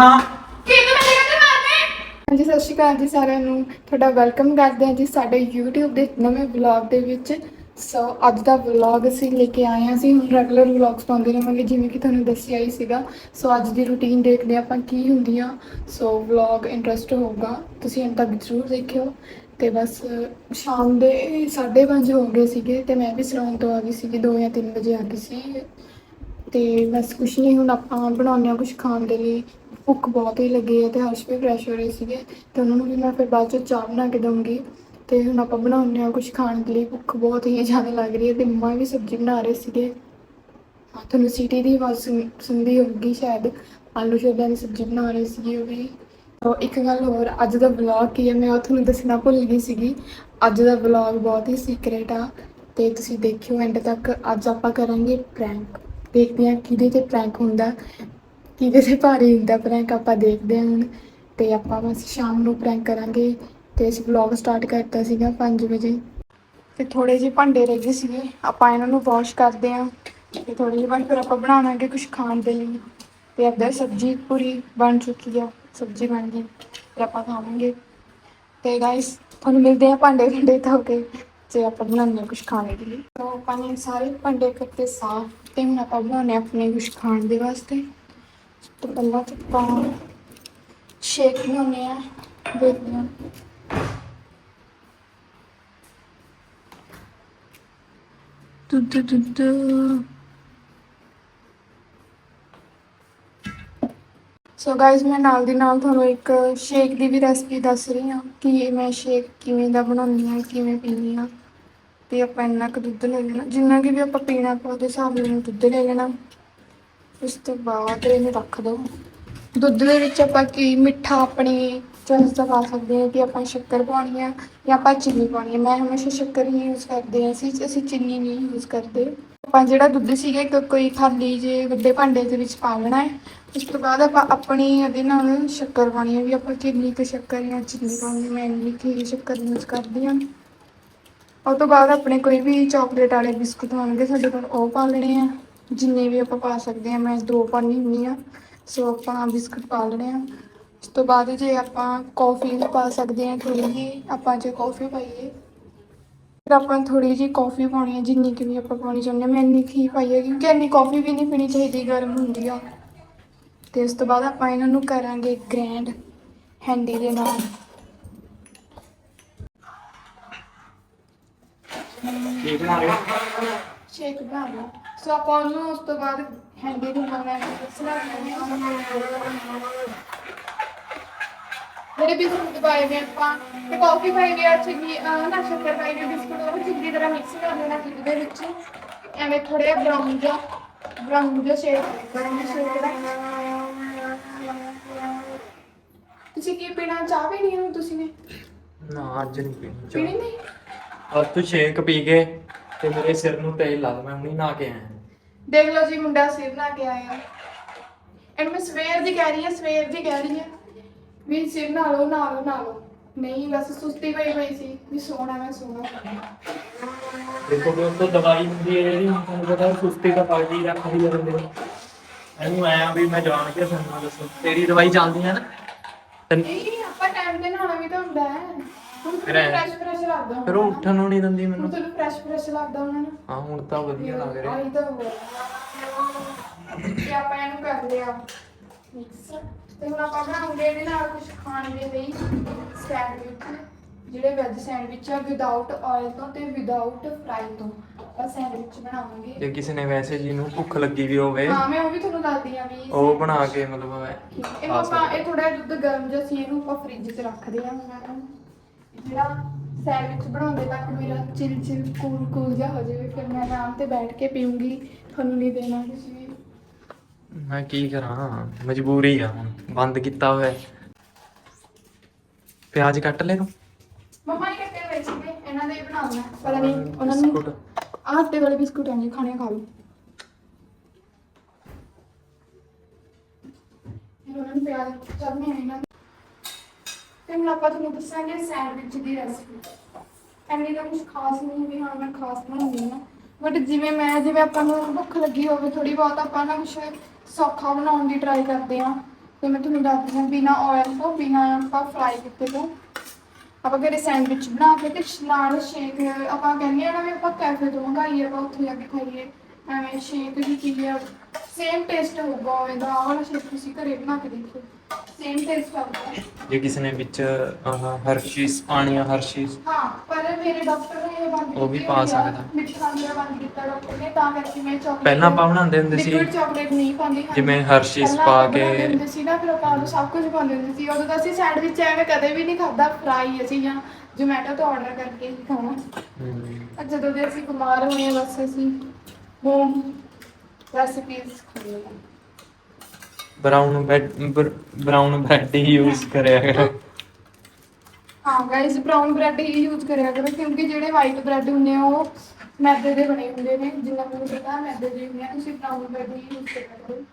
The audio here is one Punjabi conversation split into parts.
ਹਾਂ। ਹਾਂਜੀ, ਸਤਿ ਸ਼੍ਰੀ ਅਕਾਲ ਜੀ ਸਾਰਿਆਂ ਨੂੰ। ਤੁਹਾਡਾ ਵੈਲਕਮ ਕਰਦੇ ਹਾਂ ਜੀ ਸਾਡੇ YouTube ਦੇ ਨਵੇਂ ਵਲੌਗ ਦੇ ਵਿੱਚ। ਸੋ ਅੱਜ ਦਾ ਵਲੌਗ ਅਸੀਂ ਲੈ ਕੇ ਆਏ ਹਾਂ ਅਸੀਂ ਹੁਣ ਰੈਗੂਲਰ ਵਲੌਗਸ ਪਾਉਂਦੇ ਰਹਾਂਗੇ, ਜਿਵੇਂ ਕਿ ਤੁਹਾਨੂੰ ਦੱਸਿਆ ਹੀ ਸੀਗਾ। ਸੋ ਅੱਜ ਦੀ ਰੁਟੀਨ ਦੇਖਦੇ ਹਾਂ ਆਪਾਂ ਕੀ ਹੁੰਦੀ ਆ ਸੋ ਵਲੌਗ ਇੰਟਰਸਟ ਹੋਊਗਾ। ਤੁਸੀਂ ਅੰਤ ਤੱਕ ਜ਼ਰੂਰ ਦੇਖਿਓ। ਤੇ ਬਸ, ਸ਼ਾਮ ਦੇ 5:30 ਹੋ ਗਏ ਸੀਗੇ ਤੇ ਮੈਂ ਵੀ ਸਲੂਨ ਤੋਂ ਆ ਗਈ ਸੀਗੀ 2 ਜਾਂ 3 ਵਜੇ ਆ ਗਈ ਸੀ। ਤੇ ਬਸ ਕੁਛ ਨਹੀਂ ਹੁਣ ਆਪਾਂ ਬਣਾਉਂਦੇ ਆ ਕੁਛ ਖਾਣ ਦੇ ਲਈ। ਭੁੱਖ ਬਹੁਤ ਹੀ ਲੱਗੀ ਹੈ ਤੇ ਹਰਸ਼ ਵੀ ਫਰੈਸ਼ ਹੋ ਰਹੇ ਸੀਗੇ ਤੇ ਉਹਨਾਂ ਨੂੰ ਵੀ ਮੈਂ ਫਿਰ ਬਾਅਦ ਚ ਚਾਹ ਬਣਾ ਕੇ ਦਊਂਗੀ। ਤੇ ਹੁਣ ਆਪਾਂ ਬਣਾਉਂਦੇ ਆ ਕੁਛ ਖਾਣ ਦੇ ਲਈ, ਭੁੱਖ ਬਹੁਤ ਹੀ ਜ਼ਿਆਦਾ ਲੱਗ ਰਹੀ ਹੈ ਤੇ ਮੰਮਾ ਵੀ ਸਬਜ਼ੀ ਬਣਾ ਰਹੇ ਸੀਗੇ। ਤੁਹਾਨੂੰ ਸੀਟੀ ਦੀ ਆਵਾਜ਼ ਸੁਣ- ਸੁਣਦੀ ਹੋਊਗੀ ਸ਼ਾਇਦ। ਆਲੂ ਛੋਲਿਆਂ ਦੀ ਸਬਜ਼ੀ ਬਣਾ ਰਹੇ ਸੀਗੇ ਉਹ ਵੀ। ਤੋ ਇੱਕ ਗੱਲ ਹੋਰ, ਅੱਜ ਦਾ ਵਲੌਗ ਕੀ ਹੈ ਮੈਂ ਉਹ ਤੁਹਾਨੂੰ ਦੱਸਣਾ ਭੁੱਲ ਗਈ ਸੀਗੀ। ਅੱਜ ਦਾ ਵਲੌਗ ਬਹੁਤ ਹੀ ਸੀਕ੍ਰੇਟ ਆ ਤੇ ਤੁਸੀਂ ਦੇਖਿਓ ਐਂਡ ਤੱਕ। ਅੱਜ ਆਪਾਂ ਕਰਾਂਗੇ ਪ੍ਰੈਂਕ ਦੇਖਦੇ ਹਾਂ ਕਿਹਦੇ ਤੇ ਪ੍ਰੈਂਕ ਹੁੰਦਾ, ਕਿਹਦੇ ਤੇ ਭਾਰੀ ਹੁੰਦਾ ਪ੍ਰੈਂਕ ਆਪਾਂ ਦੇਖਦੇ ਹਾਂ ਹੁਣ। ਤੇ ਆਪਾਂ ਬਸ ਸ਼ਾਮ ਨੂੰ ਪ੍ਰੈਂਕ ਕਰਾਂਗੇ ਤੇ ਅਸੀਂ ਵਲੌਗ ਸਟਾਰਟ ਕਰਤਾ ਸੀਗਾ 5 ਵਜੇ। ਤੇ ਥੋੜੇ ਜਿਹੇ ਭਾਂਡੇ ਰਹਿ ਗਏ ਸੀਗੇ, ਆਪਾਂ ਇਹਨਾਂ ਨੂੰ ਵਾਸ਼ ਕਰਦੇ ਹਾਂ। ਤੇ ਥੋੜੇ ਜਿਹੇ ਬਾਅਦ ਫਿਰ ਆਪਾਂ ਬਣਾਵਾਂਗੇ ਕੁਝ ਖਾਣ ਦੇ ਲਈ। ਤੇ ਇੱਧਰ ਸਬਜ਼ੀ ਪੂਰੀ ਬਣ ਚੁੱਕੀ ਆ, ਸਬਜ਼ੀ ਬਣ ਗਈ ਫਿਰ ਆਪਾਂ ਖਾਵਾਂਗੇ। ਤੇ ਗਾਇਸ ਤੁਹਾਨੂੰ ਮਿਲਦੇ ਆ ਭਾਂਡੇ ਭਾਂਡੇ ਧੋ ਕੇ। ਤੇ ਆਪਾਂ ਬਣਾਉਂਦੇ ਹਾਂ ਕੁਝ ਖਾਣੇ ਦੇ ਲਈ। ਤਾਂ ਆਪਾਂ ਨੇ ਸਾਰੇ ਭਾਂਡੇ ਕਰਕੇ ਸਾਫ਼ ਤੇ ਹੁਣ ਆਪਾਂ ਬਣਾਉਂਦੇ ਹਾਂ ਆਪਣੇ ਕੁਝ ਖਾਣ ਦੇ ਵਾਸਤੇ। ਤੇ ਪਹਿਲਾਂ ਤਾਂ ਆਪਾਂ ਸ਼ੇਕ ਬਣਾਉਂਦੇ ਆ ਦੇਖਦੇ ਹਾਂ ਦੁੱਧ ਦੁੱਧ। ਸੋ ਗਾਇਸ ਮੈਂ ਨਾਲ ਦੀ ਨਾਲ ਤੁਹਾਨੂੰ ਇੱਕ ਸ਼ੇਕ ਦੀ ਵੀ ਰੈਸਪੀ ਦੱਸ ਰਹੀ ਹਾਂ ਕਿ ਮੈਂ ਸ਼ੇਕ ਕਿਵੇਂ ਦਾ ਬਣਾਉਂਦੀ ਹਾਂ, ਕਿਵੇਂ ਪੀਂਦੀ ਹਾਂ। ਤੇ ਆਪਾਂ ਇੰਨਾ ਕੁ ਦੁੱਧ ਲੈ ਲੈਣਾ। ਜਿੰਨਾ ਕਿ ਵੀ ਆਪਾਂ ਪੀਣਾ, ਆਪਾਂ ਉਹਦੇ ਹਿਸਾਬ ਨਾਲ ਦੁੱਧ ਲੈ ਲੈਣਾ। ਉਸ ਤੋਂ ਬਾਅਦ ਇਹਨੂੰ ਰੱਖ ਦੋ। ਦੁੱਧ ਦੇ ਵਿੱਚ ਆਪਾਂ ਕੀ ਮਿੱਠਾ, ਆਪਣੀ ਚੋਇਸ ਦਾ ਪਾ ਸਕਦੇ ਹਾਂ ਕਿ ਆਪਾਂ ਸ਼ੱਕਰ ਪਾਉਣੀ ਆ ਜਾਂ ਆਪਾਂ ਚੀਨੀ ਪਾਉਣੀ ਆ। ਮੈਂ ਹਮੇਸ਼ਾ ਸ਼ੱਕਰ ਹੀ ਯੂਜ਼ ਕਰਦੇ ਹਾਂ। ਅਸੀਂ ਅਸੀਂ ਚੀਨੀ ਨਹੀਂ ਯੂਜ਼ ਕਰਦੇ। ਆਪਾਂ ਜਿਹੜਾ ਦੁੱਧ ਸੀਗਾ ਇੱਕ ਕੋਈ ਖਾਲੀ ਜੇ ਵੱਡੇ ਭਾਂਡੇ ਦੇ ਵਿੱਚ ਪਾ ਲੈਣਾ ਹੈ। ਉਸ ਤੋਂ ਬਾਅਦ ਆਪਾਂ ਆਪਣੀ ਇਹਦੇ ਨਾਲ ਸ਼ੱਕਰ ਪਾਉਣੀ ਹੈ ਵੀ ਆਪਾਂ ਕਿੰਨੀ ਕੁ ਸ਼ੱਕਰ ਜਾਂ ਚੀਨੀ ਪਾਉਣੀ ਮੈਂ ਇੰਨੀ ਕੁ ਸ਼ੱਕਰ ਯੂਜ਼ ਕਰਦੀ ਹਾਂ। ਉਹ ਤੋਂ ਬਾਅਦ ਆਪਣੇ ਕੋਈ ਵੀ ਚਾਕਲੇਟ ਵਾਲੇ ਬਿਸਕੁਟ ਹੋਣਗੇ ਸਾਡੇ ਕੋਲ, ਉਹ ਪਾ ਲੈਣੇ ਆ। ਜਿੰਨੇ ਵੀ ਆਪਾਂ ਪਾ ਸਕਦੇ ਆ ਮੈਂ ਦੋ ਪਾਣੀ ਹੁੰਦੀ ਆ ਸੋ ਆਪਾਂ ਬਿਸਕੁਟ ਪਾ ਲੈਣੇ ਆ। ਉਸ ਤੋਂ ਬਾਅਦ ਜੇ ਆਪਾਂ ਕੌਫੀ ਪਾ ਸਕਦੇ ਆ ਥੋੜੀ ਜਿਹੀ ਆਪਾਂ ਜੇ ਕੌਫੀ ਪਾਈਏ। ਫਿਰ ਆਪਾਂ ਥੋੜੀ ਜਿਹੀ ਕੌਫੀ ਪਾਉਣੀ ਹੈ ਜਿੰਨੀ ਕਿ ਵੀ ਆਪਾਂ ਪਾਉਣੀ ਚਾਹੁੰਦੇ ਹਾਂ ਮੈਂ ਇੰਨੀ ਹੀ ਪਾਈ ਹੈ ਕਿਉਂਕਿ ਇੰਨੀ ਕੌਫੀ ਵੀ ਨਹੀਂ ਪੀਣੀ ਚਾਹੀਦੀ ਗਰਮ ਹੁੰਦੀ ਆ। ਤੇ ਉਸ ਤੋਂ ਬਾਅਦ ਆਪਾਂ ਇਹਨਾਂ ਨੂੰ ਕਰਾਂਗੇ ਗ੍ਰੈਂਡ ਹੈਂਡੀ ਦੇ ਨਾਲ। ਕੀ ਬਣਾ ਰਹੇ ਹੋ ਸ਼ੇਕ ਬਣਾ ਲਓ। ਸੋ ਆਪਾਂ ਉਹਨੂੰ ਉਸ ਤੋਂ ਬਾਅਦ ਹੈਂਡੀ ਨੂੰ ਮੰਗਾਂਗੇ ਦੱਸਣਾ ਮੇਰੇ ਬਿਸਕੁਟ ਪਾਏ ਨੇ ਆਪਾਂ। ਤੇ ਕਾਫੀ ਪਾਈ ਗਿਆ ਚੀਨੀ ਅਹ ਨਾ ਸ਼ੱਕਰ ਪਾਈ ਗਈ ਬਿਸਕੁਟ ਉਹ ਚੰਗੀ ਤਰ੍ਹਾਂ ਮਿਕਸ ਕਰ ਲੈਣਾ ਦੁੱਧ ਦੇ ਵਿੱਚ। ਐਵੇਂ ਥੋੜੇ ਬਰਾਊਨ ਜਿਹਾ ਬਰਾਊਨ ਜਿਹਾ ਸ਼ੇਡ ਬਰਾਊਨ ਸ਼ੇਡ ਦਾ ਤੁਸੀਂ ਕੀ ਪੀਣਾ? ਚਾਹ ਪੀਣੀ ਹੈ ਤੁਸੀਂ ਨੇ? ਨਾ ਅੱਜ ਨਹੀਂ ਪੀਣੀ ਪੀਣੀ ਚਾਹ ਨਹੀਂ? ਅੱਜ ਤੂੰ ਸ਼ੇਕ ਪੀ ਕੇ ਤੇ ਮੇਰੇ ਸਿਰ ਨੂੰ ਤੇਲ ਲਾ ਦੇ ਮੈਂ ਹੁਣੀ ਨਹਾ ਕੇ ਆਇਆ। ਦੇਖ ਲਓ ਜੀ ਮੁੰਡਾ ਸਿਰ ਲਾ ਕੇ ਆਇਆ। ਇਹਨੂੰ ਮੈਂ ਸਵੇਰ ਦੀ ਕਹਿ ਰਹੀ ਹਾਂ ਸਵੇਰ ਦੀ ਕਹਿ ਰਹੀ ਹਾਂ ਵੀ ਸਿਰ ਨਾ ਲਓ ਨਾ ਲਓ ਨਾ ਲਓ ਨਹੀਂ ਬਸ ਸੁਸਤੀ ਪਈ ਪਈ ਸੀ ਵੀ ਸੋਣਾ ਮੈਂ ਸੋਣਾ। ਦੇਖੋ ਵੀ ਉਹ ਤੋਂ ਦਵਾਈ ਹੁੰਦੀ ਹੈ ਜਿਹੜੀ ਹੁਣ ਤੁਹਾਨੂੰ ਪਤਾ ਸੁਸਤੀ ਦਾ ਪਾਰਟੀ ਰੱਖਦੀ ਹੈ ਬੰਦੇ ਨੂੰ। ਇਹਨੂੰ ਆਇਆ ਵੀ ਮੈਂ ਜਾਣ ਕੇ ਸੁਣਨਾ ਦੱਸੋ। ਤੇਰੀ ਦਵਾਈ ਚੱਲਦੀ ਹੈ ਨਾ? ਤੈਨੂੰ- ਨਹੀਂ ਆਪਾਂ ਟਾਈਮ ਤੇ ਨਹਾਉਣਾ ਵੀ ਤਾਂ ਹੁੰਦਾ ਹੈ। ਹੁਣ ਫਿਰ ਫਿਰ ਐਂ- ਫਰੈਸ਼ ਫਰੈਸ਼ ਲੱਗਦਾ ਫਿਰ ਉਹ ਉੱਠਣ ਨੂੰ ਨਹੀਂ ਦਿੰਦੀ ਹੁਣ ਮੈਨੂੰ ਤੁਹਾਨੂੰ ਫਰੈਸ਼ ਫਰੈਸ਼ ਲੱਗਦਾ ਉਹਨਾਂ ਨੂੰ। ਹਾਂ ਹੁਣ ਤਾਂ ਵਧੀਆ ਲੱਗ ਰਿਹਾ। ਆਹੀ ਤਾਂ ਹੋ ਤੇ ਆਪਾਂ ਇਹਨੂੰ ਕਰ ਲਿਆ। ਮਿਕਸ ਤੇ ਹੁਣ ਆਪਾਂ ਬਣਾਉਂਗੇ ਇਹਦੇ ਨਾਲ ਕੁਝ ਖਾਣ ਦੇ ਲਈ ਸੈਂਡਵਿਚ ਜਿਹੜੇ ਵੈਜ ਸੈਂਡਵਿਚ ਆ ਵਿਦਆਊਟ ਆਇਲ ਤੋਂ ਤੇ ਵਿਦਆਊਟ ਫਰਾਈ ਤੋਂ ਆਪਾਂ ਸੈਂਡਵਿਚ ਬਣਾਵਾਂਗੇ। ਜੇ ਕਿਸੇ ਨੇ ਵੈਸੇ ਜੀ ਨੂੰ ਭੁੱਖ ਲੱਗੀ ਵੀ ਹੋਵੇ ਹਾਂ ਮੈਂ ਉਹ ਵੀ ਤੁਹਾਨੂੰ ਦੱਸਦੀ ਆ ਵੀ ਉਹ ਬਣਾ ਕੇ ਮਤਲਬ ਇਹ ਖਾ ਆਪਾਂ ਇਹ ਥੋੜਾ ਦੁੱਧ ਗਰਮ ਜਿਹਾ ਸੀ ਇਹਨੂੰ ਆਪਾਂ ਫ੍ਰਿਜ 'ਚ ਰੱਖਦੇ ਆ ਹੁਣ ਇਹਨੂੰ ਜਿਹੜਾ ਸੈਂਡਵਿਚ ਬਣਾਉਂਦੇ ਤੱਕ ਮੇਰਾ ਚਿਲ ਚਿਲ ਕੂਲ ਕੂਲ ਜਿਹਾ ਹੋ ਜਾਵੇ ਫਿਰ ਮੈਂ ਆਰਾਮ ਤੇ ਬੈਠ ਕੇ ਪੀਉਂਗੀ ਤੁਹਾਨੂੰ ਨਹੀਂ ਦੇਣਾ ਕੁਝ ਵੀ। ਮੈਂ ਕੀ ਕਰਾਂ? ਮਜਬੂਰੀ ਆ ਹੁਣ। ਬੰਦ ਕੀਤਾ ਹੋਇਆ। ਹੈ। ਪਿਆਜ਼ ਕੱਟ ਲੈ ਤੂੰ। ਮੰਮਾ ਨੇ ਕੱਟੇ ਹੋਏ ਸੀਗੇ। ਇਹਨਾਂ ਦੇ ਬਣਾਉਣਾ ਪਤਾ ਨਹੀਂ ਉਹਨਾਂ ਨੂੰ ਬਿਸਕੁਟ। ਆਹ ਆਟੇ ਵਾਲੇ ਬਿਸਕੁਟ ਆਂਗੇ ਖਾਣੇ ਖਾ ਲਓ। ਫਿਰ ਉਹਨਾਂ ਨੂੰ ਪਿਆਜ਼ ਚੜਨੇ ਨੇ ਇਹਨਾਂ ਦੇ। ਤੇ ਹੁਣ ਆਪਾਂ ਤੁਹਾਨੂੰ ਦੱਸਾਂਗੇ ਸੈਂਡਵਿਚ ਦੀ ਰੈਸਪੀ ਐਨੀ ਤਾਂ ਕੁਝ ਖਾਸ ਨਹੀਂ ਵੀ ਹਾਂ ਮੈਂ ਖਾਸ ਬਣਾਉਂਦੀ ਹਾਂ ਬਟ ਜਿਵੇਂ ਮੈਂ ਜਿਵੇਂ ਆਪਾਂ ਨੂੰ ਭੁੱਖ ਲੱਗੀ ਹੋਵੇ ਥੋੜੀ ਬਹੁਤ ਆਪਾਂ ਨਾ ਕੁਛ ਸੌਖਾ ਬਣਾਉਣ ਦੀ ਟਰਾਈ ਕਰਦੇ ਆ ਤੇ ਮੈਂ ਤੁਹਾਨੂੰ ਦੱਸਦੀ ਹਾਂ, ਬਿਨਾ ਆਇਲ ਤੋਂ, ਬਿਨਾ ਆਪਾਂ ਫਰਾਈ ਕੀਤੇ ਤੋਂ। ਆਪਾਂ ਘਰੇ ਸੈਂਡਵਿਚ ਬਣਾ ਕੇ ਤੇ ਨਾਲ ਸ਼ੇਕ ਆਪਾਂ ਕਹਿੰਦੇ ਆ ਨਾ ਵੀ ਆਪਾਂ ਕੈਫੇ ਤੋਂ ਮੰਗਾਈਏ, ਆਪਾਂ ਉੱਥੇ ਜਾ ਕੇ ਖਾਈਏ। ਐਵੇਂ ਸ਼ੇਕ ਵੀ ਪੀਏ ਸੇਮ ਟੇਸਟ ਹੋਊਗਾ, ਉਵੇਂ ਆਹ ਵਾਲਾ ਸ਼ੇਕ ਤੁਸੀਂ ਘਰੇ ਬਣਾ ਕੇ ਦੇਖੋ ਸੇਮ ਟੇਸਟ ਆਊਗਾ ਜੇ ਕਿਸੇ ਨੇ ਵਿੱਚ ਹਰਸ਼ੀਸ ਪਾਣੀ ਆ ਹਰਸ਼ੀਸ ਹਾਂ ਪਰ ਮੇਰੇ ਡਾਕਟਰ ਨੇ ਇਹ ਬੰਦ ਉਹ ਵੀ ਕੀਤੀ ਪਾ ਹੋਈ ਆ। ਸਕਦਾ। ਮਿੱਠਾ ਮੇਰਾ ਬੰਦ ਕੀਤਾ ਡਾਕਟਰ ਨੇ ਤਾਂ ਕਰਕੇ ਮੈਂ ਚਾਕਲੇਟ ਪਹਿਲਾਂ ਆਪਾਂ ਬਣਾਉਂਦੇ ਹੁੰਦੇ ਸੀ ਲਿਕਵਿਡ ਚਾਕਲੇਟ ਨਹੀਂ ਪਾਉਂਦੀ ਹਾਂ। ਜਿਵੇਂ ਹਰਸ਼ੀਸ ਪਹਿਲਾਂ ਪਾ ਆਪਾਂ ਬਣਾਉਂਦੇ ਕੇ ਹੁੰਦੇ ਸੀ ਨਾ ਫਿਰ ਆਪਾਂ ਉਹਨੂੰ ਸਭ ਕੁਝ ਪਾਉਂਦੇ ਹੁੰਦੇ ਸੀ ਉਦੋਂ ਤਾਂ ਅਸੀਂ ਸੈਂਡਵਿਚ ਐਵੇਂ ਕਦੇ ਵੀ ਨਹੀਂ ਖਾਦਾ ਫਰਾਈ ਅਸੀਂ ਜਾਂ ਜੋਮੈਟੋ ਤੋਂ ਆਰਡਰ ਕਰਕੇ ਹੀ ਖਾਣਾ ਹਮ, ਪਰ ਜਦੋਂ ਦੇ ਅਸੀਂ ਬਿਮਾਰ ਹੋਏ ਹਾਂ ਬਸ ਅਸੀਂ ਹੋਮ ਰੈਸਿਪੀਜ਼ ਖਾਂਦੇ ਹਾਂ ਬਰਾਊਨ ਬ੍ਰੈਡ ਬਰਾਊਨ ਬ੍ਰੈਡ ਹੀ ਯੂਜ਼ ਕਰਿਆ ਕਰੋ। ਹਾਂ ਗਾਇਸ ਬ੍ਰਾਊਨ ਬ੍ਰੈਡ ਹੀ ਯੂਜ਼ ਕਰਿਆ ਕਰੋ, ਕਿਉਂਕਿ ਜਿਹੜੇ ਵਾਈਟ ਬ੍ਰੈਡ ਹੁੰਦੇ ਆ, ਉਹ ਮੈਦੇ ਦੇ ਬਣੇ ਹੁੰਦੇ ਨੇ, ਜਿੰਨਾ ਮੈਨੂੰ ਪਤਾ, ਮੈਦੇ ਦੇ ਹੁੰਦੇ ਆ, ਤੁਸੀਂ ਬ੍ਰਾਊਨ ਬ੍ਰੈਡ ਹੀ ਯੂਜ਼ ਕਰਿਆ ਕਰੋ।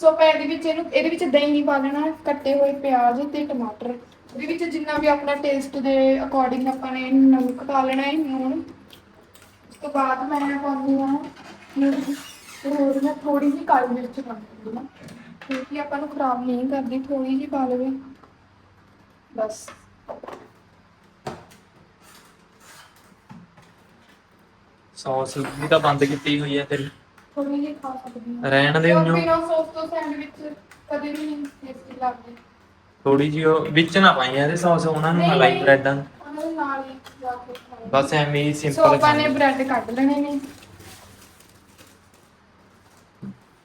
ਸੋ ਆਪਾਂ ਇਹਦੇ ਵਿੱਚ ਇਹਨੂੰ, ਇਹਦੇ ਵਿੱਚ ਦਹੀਂ ਨਹੀਂ ਪਾ ਲੈਣਾ, ਕੱਟੇ ਹੋਏ ਪਿਆਜ਼ ਤੇ ਟਮਾਟਰ। ਇਹਦੇ ਵਿੱਚ ਜਿੰਨਾ ਵੀ ਆਪਣਾ ਟੇਸਟ ਦੇ ਅਕੋਰਡਿੰਗ ਆਪਾਂ ਨੇ ਨਮਕ ਪਾ ਲੈਣਾ ਹੈ, ਨੂਣ। ਉਸ ਤੋਂ ਬਾਅਦ ਮੈਂ ਪਾਉਂਦੀ ਹਾਂ ਮਿਰਚ ਹੋਰ ਮੈਂ ਥੋੜੀ ਜਿਹੀ ਕਾਲੀ ਮਿਰਚ ਪਾਉਂਦੀ ਹਾਂ। ਕਿਉਂਕਿ ਆਪਾਂ ਨੂੰ ਖਰਾਬ ਨਹੀਂ ਕਰਦੀ ਥੋੜੀ ਜਿਹੀ ਪਾ ਲਵੇ। ਬਸ। ਸੌਸ ਵੀ ਤਾਂ ਬੰਦ ਕੀਤੀ ਹੋਈ ਹੈ ਤੇਰੀ। ਥੋੜੀ ਜਿਹੀ ਖਾ ਸਕਦੀ ਹਾਂ। ਰਹਿਣ ਦੇ ਉਹਨੂੰ ਬਿਨਾਂ ਸੌਸ ਤੋਂ ਸੈਂਡਵਿਚ ਕਦੇ ਵੀ ਨਹੀਂ ਟੇਸਟੀ ਲੱਗਦੇ। ਥੋੜੀ ਜਿਹੀ ਉਹ ਵਿੱਚ ਨਾ ਪਾਈ ਇਹਦੇ ਸੌਸ ਉਹਨਾਂ ਨੂੰ ਮਲਾਈ। ਬ੍ਰੈਡਾਂ। ਉਹਨਾਂ ਦੇ ਨਾਲ ਹੀ ਲਾ ਕੇ ਖਾਓ। ਬਸ ਐਵੇਂ ਹੀ ਸਿੰਪਲ ਆਪਾਂ ਨੇ ਬ੍ਰੈਡ ਕੱਢ ਲੈਣੇ ਨੇ।